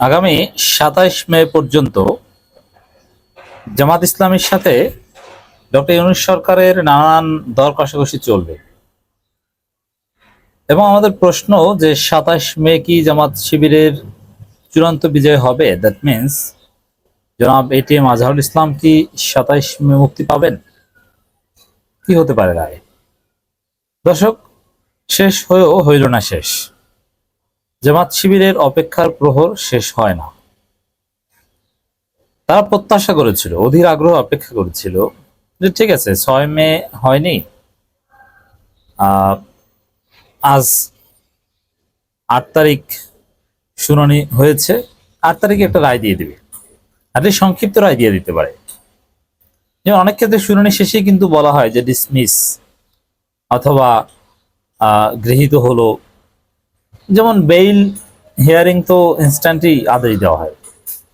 আগামী সাতাইশ মে পর্যন্ত জামাত ইসলামের সাথে ডক্টর ইউনুস সরকারের নানান দর কষাকষি চলবে। এবং আমাদের প্রশ্ন যে সাতাশ মে কি জামাত শিবিরের চূড়ান্ত বিজয় হবে? দ্যাট মিন্স জনাব এটিএম আজহারুল ইসলাম কি সাতাইশ মে মুক্তি পাবেন? কি হতে পারে রায়? দর্শক, শেষ হয়েও হইল না শেষ। জামাত শিবিরের অপেক্ষার প্রহর শেষ হয় না। তারা প্রত্যাশা করেছিল, অধীর আগ্রহ অপেক্ষা করেছিল যে ঠিক আছে, ছয় মে হয়নি। আজ আট তারিখ শুনানি হয়েছে, আট তারিখে একটা রায় দিয়ে দিবে। আর সংক্ষিপ্ত রায় দিয়ে দিতে পারে। যেমন অনেক ক্ষেত্রে শুনানি শেষে কিন্তু বলা হয় যে ডিসমিস অথবা গৃহীত হলো যেমন বেইল হিয়ারিং তো ইনস্ট্যান্টই আদেশ দেওয়া হয়।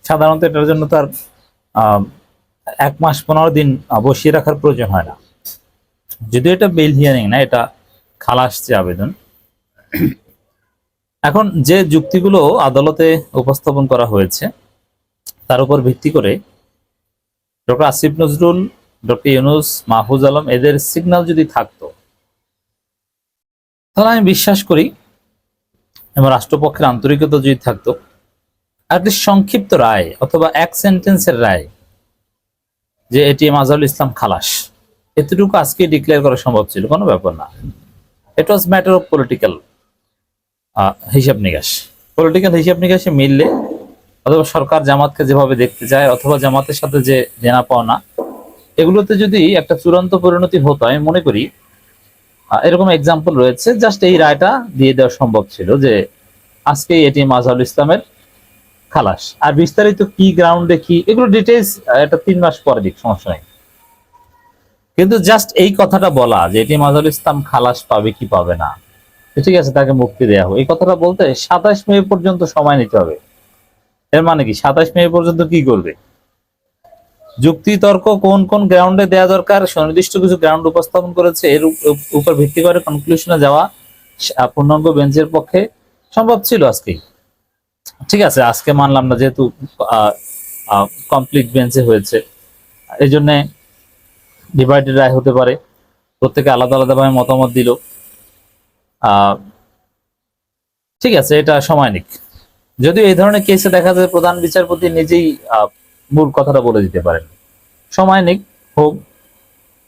সাধারণত এটার জন্য তার এক মাস পনেরো দিন বসিয়ে রাখার প্রয়োজন হয় না। যদিও এটা বেইল হিয়ারিং না, এটা খালাস যে আবেদন। এখন যে যুক্তিগুলো আদালতে উপস্থাপন করা হয়েছে, তার উপর ভিত্তি করে ডক্টর আসিফ নজরুল, ডক্টর ইউনুস মাহফুজ আলম, এদের সিগন্যাল যদি থাকতো, তাহলে আমি বিশ্বাস করি এবং রাষ্ট্রপক্ষের আন্তরিকতা যদি থাকতো অ্যাটলিস্ট সংক্ষিপ্ত রায় অথবা এক সেন্টেন্সের রায় যে এটিএম আজহারুল ইসলাম খালাস, এতটুকু আজকে ডিক্লেয়ার করা সম্ভব ছিল, কোনো ব্যাপার না। It was matter of political হিসাব নিকাশ। পলিটিক্যাল হিসাব নিকাশে মিললে অথবা সরকার জামাতকে যেভাবে দেখতে চায়, অথবা জামাতের সাথে যে দেনা পাওনা এগুলোতে যদি একটা চূড়ান্ত পরিণতি হতো, আমি মনে করি এরকম এক্সাম্পল রয়েছে। জাস্ট এই রায়টা দিয়ে দেওয়া সম্ভব ছিল যে আজকে এটি আজহারুল ইসলামের খালাস। আর বিস্তারিত কি গ্রাউন্ডে কি, এগুলো ডিটেলস এটা তিন মাস পরে দিক, সমস্যা নেই। কিন্তু জাস্ট এই কথাটা বলা যে এটি আজহারুল ইসলাম খালাস পাবে কি পাবে না ঠিক আছে, তাকে মুক্তি দেওয়া হোক। এই কথাটা বলতে সাতাশ মে পর্যন্ত সময় নিতে হবে। এর মানে কি? সাতাশ মে পর্যন্ত কি করবে? যুক্তি তর্ক কোন কোন গ্রাউন্ডে দেওয়া দরকার, সুনির্দিষ্ট কিছু গ্রাউন্ড উপস্থাপন করেছে, এর উপ- উপর ভিত্তি করে কনক্লুশনে যাওয়া পূর্ণাঙ্গ বেঞ্চের পক্ষে সম্ভব ছিল আজকেই ঠিক আছে, আজকে মানলাম না যেহেতু কমপ্লিট বেঞ্চে হয়েছে। এই জন্য ডিভাইডেড রায় হতে পারে। প্রত্যেকে আলাদা আলাদাভাবে মতামত দিল। ঠিক আছে, এটা সময় নিক। যদিও এই ধরনের কেসে দেখা যায় প্রধান বিচারপতি নিজেই মূল কথাটা বলে দিতে পারেন। সময় নিক, হোক,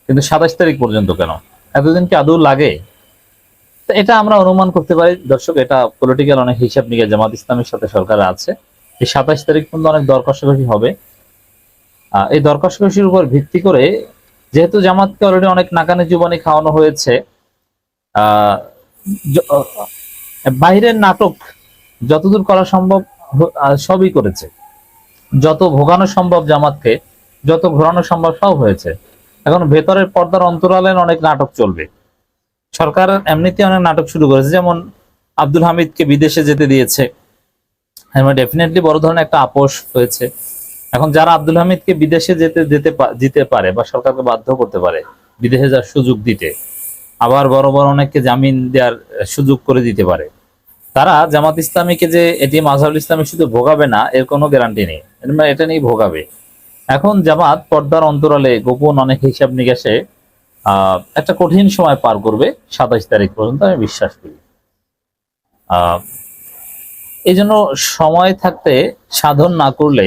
কিন্তু সাতাশ তারিখ পর্যন্ত কেন? এতদিন কি আদৌ লাগে? এটা আমরা অনুমান করতে পারি। দর্শক, এটা পলিটিক্যাল অনেক হিসাব নিয়ে জামাত ইসলামের সাথে সরকার আছে। এই সাতাশ তারিখ পর্যন্ত অনেক দর হবে। এই দর উপর ভিত্তি করে যেহেতু জামাতকে অলরেডি অনেক নাকানি জীবনে খাওয়ানো হয়েছে বাইরের নাটক যতদূর করা সম্ভব সবই করেছে। যত ভোগানো সম্ভব জামাতকে, যত ঘোরানো সম্ভব সব হয়েছে। এখন ভেতরের পর্দার অন্তরালের অনেক নাটক চলবে। সরকার এমনিতে অনেক নাটক শুরু করেছে, যেমন আব্দুল হামিদকে বিদেশে যেতে দিয়েছে। ডেফিনেটলি বড় ধরনের একটা আপোষ হয়েছে। এখন যারা আব্দুল হামিদকে বিদেশে যেতে যেতে দিতে পারে বা সরকারকে বাধ্য করতে পারে, বিদেশে যাওয়ার সুযোগ দিতে, আবার বড় বড় অনেককে জামিন দেওয়ার সুযোগ করে দিতে পারে, তারা জামাত ইসলামীকে যে এটি মাজহারুল ইসলামী শুধু ভোগাবে না, এর কোনো গ্যারান্টি নেই। মানে এটা নিয়ে ভোগাবে। এখন জামাত পর্দার অন্তরালে গোপন অনেক হিসাব নিকাশে একটা কঠিন সময় পার করবে সাতাইশ তারিখ পর্যন্ত আমি বিশ্বাস করি। এই জন্য সময় থাকতে সাধন না করলে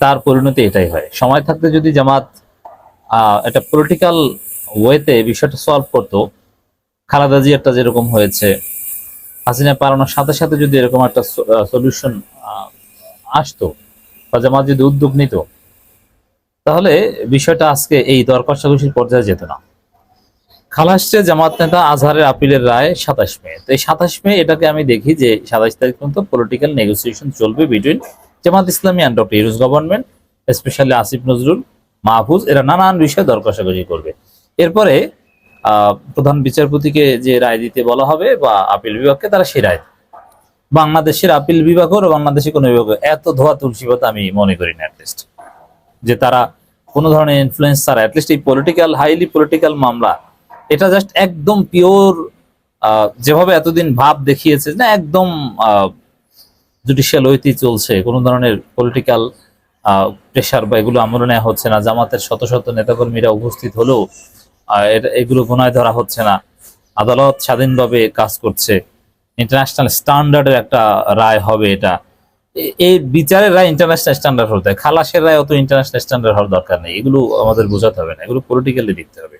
তার পরিণতি এটাই হয়। সময় থাকতে যদি জামাত একটা পলিটিক্যাল ওয়েতে বিষয়টা সলভ করতো, খালেদা জিয়ারটা যেরকম হয়েছে, হাসিনা পালানোর সাথে সাথে যদি এরকম একটা সলিউশন আসতো জামাত যদি উদ্যোগ নিত, তাহলে বিষয়টা আজকে এই দর কষাকষির পর্যায়ে যেত না। খালাসে জামাত নেতা আজহারের আপিলের রায় সাতাশ মে, তো এই সাতাশ মে এটাকে আমি দেখি যে সাতাশ তারিখ পর্যন্ত পলিটিক্যাল নেগোসিয়েশন চলবে between Jamaat Islami and doctor Yunus government specially Asif Nazrul Mahfuz এরা নানান বিষয়ে দর কষাকষি করবে। এরপরে প্রধান বিচারপতিকে যে রায় দিতে বলা হবে বা আপিল বিভাগকে, তারা সেই রায়। বাংলাদেশের আপিল বিভাগ হোক, বাংলাদেশের কোনো বিভাগ এত ধোয়া তুলসী পাতা আমি মনে করি না অ্যাটলিস্ট যে তারা কোনো ধরনের ইনফ্লুয়েন্স ছাড়া অ্যাটলিস্ট এই পলিটিক্যাল হাইলি পলিটিক্যাল মামলা এটা জাস্ট একদম পিওর যেভাবে এতদিন ভাব দেখিয়েছে না একদম জুডিশিয়াল ঐতি চলছে কোনো ধরনের পলিটিক্যাল প্রেশার বা এগুলো আমলে নেওয়া হচ্ছে না জামাতের শত শত নেতাকর্মীরা উপস্থিত হলেও এগুলো গুনায় ধরা হচ্ছে না। আদালত স্বাধীনভাবে কাজ করছে। ইন্টারন্যাশনাল স্ট্যান্ডার্ডের একটা রায় হবে এটা। এই বিচারের রায় ইন্টারন্যাশনাল স্ট্যান্ডার্ড হতে হয় খালাসের রায় অত ইন্টারন্যাশনাল স্ট্যান্ডার্ড হওয়ার দরকার নেই। এগুলো আমাদের বোঝাতে হবে না। এগুলো পলিটিক্যালি দেখতে হবে।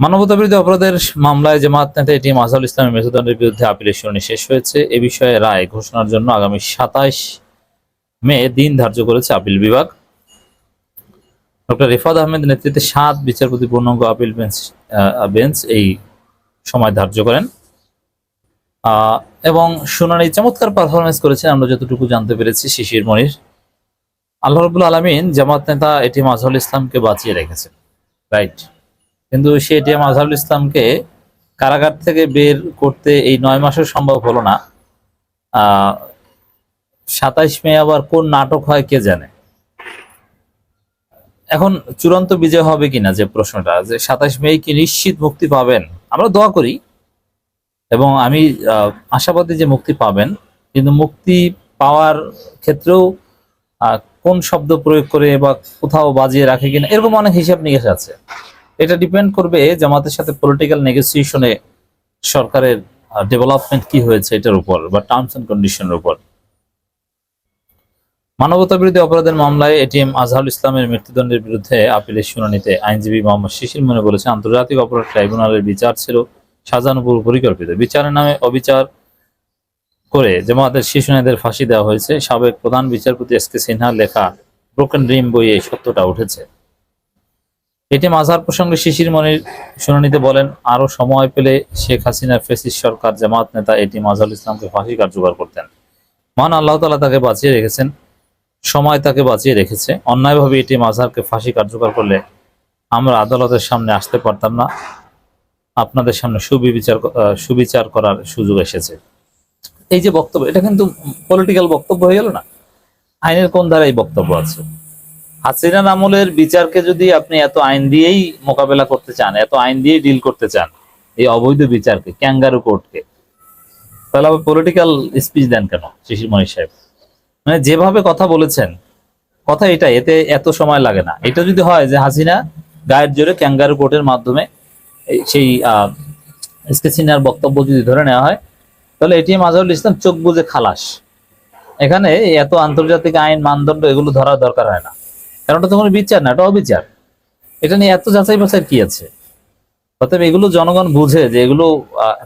মানবতা বিরোধী অপরাধের মামলায় জামাত নেতা এটি আজহারুল ইসলামের মৃত্যুদণ্ডের বিরুদ্ধে আপিলের শুনানি শেষ হয়েছে। এ বিষয়ে রায় ঘোষণার জন্য আগামী সাতাইশ মে দিন ধার্য করেছে আপিল বিভাগ। ডক্টর রিফাত আহমেদ নেতৃত্বে সাত বিচারপতি পূর্ণাঙ্গ আপিল বেঞ্চ বেঞ্চ এই সময় ধার্য করেন। এবং শুনানি চমৎকার পারফরমেন্স করেছেন, আমরা যতটুকু জানতে পেরেছি শিশির মনির। আল্লাহ রবুল আলমিন জামাত নেতা এটি আজহারুল ইসলামকে বাঁচিয়ে রেখেছেন। রাইট কিন্তু সে এটি আজহারুল ইসলামকে কারাগার থেকে বের করতে এই নয় মাসের সম্ভব হলো না। সাতাইশ মে আবার কোন নাটক হয় কে জানে? এখন চূড়ান্ত বিজয় হবে কিনা যে প্রশ্নটা, যে সাতাইশ মে কি নিশ্চিত মুক্তি পাবেন? আমরা দোয়া করি এবং আমি আশাবাদী যে মুক্তি পাবেন, কিন্তু মুক্তি পাওয়ার ক্ষেত্রেও কোন শব্দ প্রয়োগ করে বা কোথাও বাজিয়ে রাখে কিনা, এরকম অনেক হিসাব নিকাশ আছে। এটা ডিপেন্ড করবে জামাতের সাথে পলিটিক্যাল নেগোসিয়েশনে সরকারের ডেভেলপমেন্ট কি হয়েছে এটার উপর বা টার্মস এন্ড কন্ডিশনের উপর। মানবতা বিরোধী অপরাধের মামলায় এটিএম আজহারুল ইসলামের মৃত্যুদণ্ডের বিরুদ্ধে আপিলের শুনানিতে আইনজীবী মোহাম্মদ শিশির মনে বলেছে আন্তর্জাতিক অপরাধ ট্রাইব্যুনালের বিচার ছিল সাজানো পুরো পরিকল্পিত। বিচারের নামে অবিচার করে জামাতের শিশুনেদের ফাঁসি দেওয়া হয়েছে। সাবেক প্রধান বিচারপতি এস কে সিনহার লেখা ব্রোকেন ড্রিম বইয়ে সত্যটা উঠেছে। এটি মাজার প্রসঙ্গে শিশির মনির শুনানিতে বলেন, আরও সময় পেলে শেখ হাসিনার ফেসিস সরকার জামাত নেতা এটি মাজারুল ইসলামকে ফাঁসি কার্যকর করতেন। মহান আল্লাহ তালা তাকে বাঁচিয়ে রেখেছেন, সময় তাকে বাঁচিয়ে রেখেছে। অন্যায়ভাবে এটি মাজারকে ফাঁসি কার্যকর করলে আমরা আদালতের সামনে আসতে পারতাম না। আপনাদের সামনে সুবিচার সুবিচার করার সুযোগ এসেছে। এই যে বক্তব্য, এটা কিন্তু পলিটিক্যাল বক্তব্য হয়ে গেল না? আইনের কোন দ্বারা এই বক্তব্য আছে? হাসিনার আমলের বিচারকে যদি আপনি এত আইন দিয়েই মোকাবেলা করতে চান, এত আইন দিয়েই ডিল করতে চান, এই অবৈধ বিচারকে ক্যাঙ্গারু কোর্টকে তাহলে আবার পলিটিক্যাল স্পিচ দেন কেন শিশির মনি সাহেব? মানে যেভাবে কথা বলেছেন, কথা এটা, এতে এত সময় লাগে না। এটা যদি হয় যে হাসিনা গায়ের জোরে ক্যাঙ্গারু কোর্টের মাধ্যমে সেই আহ স্কেচিনার বক্তব্য যদি ধরে নেওয়া হয়, তাহলে এটিএম আজহারুল ইসলাম চোখ বুঝে খালাস। এখানে এত আন্তর্জাতিক আইন মানদণ্ড এগুলো ধরার দরকার হয় না। কারণ ওটা তো কোনো বিচার না, এটা অবিচার। এটা নিয়ে এত যাচাই বাছাই কি আছে? অতএব এগুলো জনগণ বুঝে যে এগুলো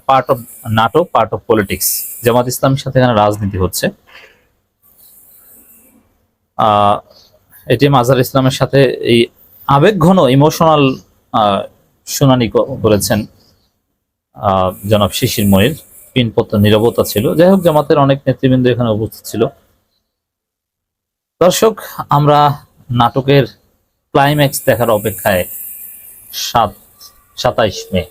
পার্ট অফ নাটক পার্ট অফ পলিটিক্স জামাত ইসলামের সাথে এখানে রাজনীতি হচ্ছে। এটিএম আজহার ইসলামের সাথে এই আবেগ ঘন ইমোশনাল শুনানি করেছেন জনাব শিশির ময়ের পিনপত্র নিরবতা ছিল। যাই হোক, জামাতের অনেক নেতৃবৃন্দ এখানে উপস্থিত ছিল। দর্শক, আমরা নাটকের ক্লাইম্যাক্স দেখার অপেক্ষায় সাত, সাতাইশ মে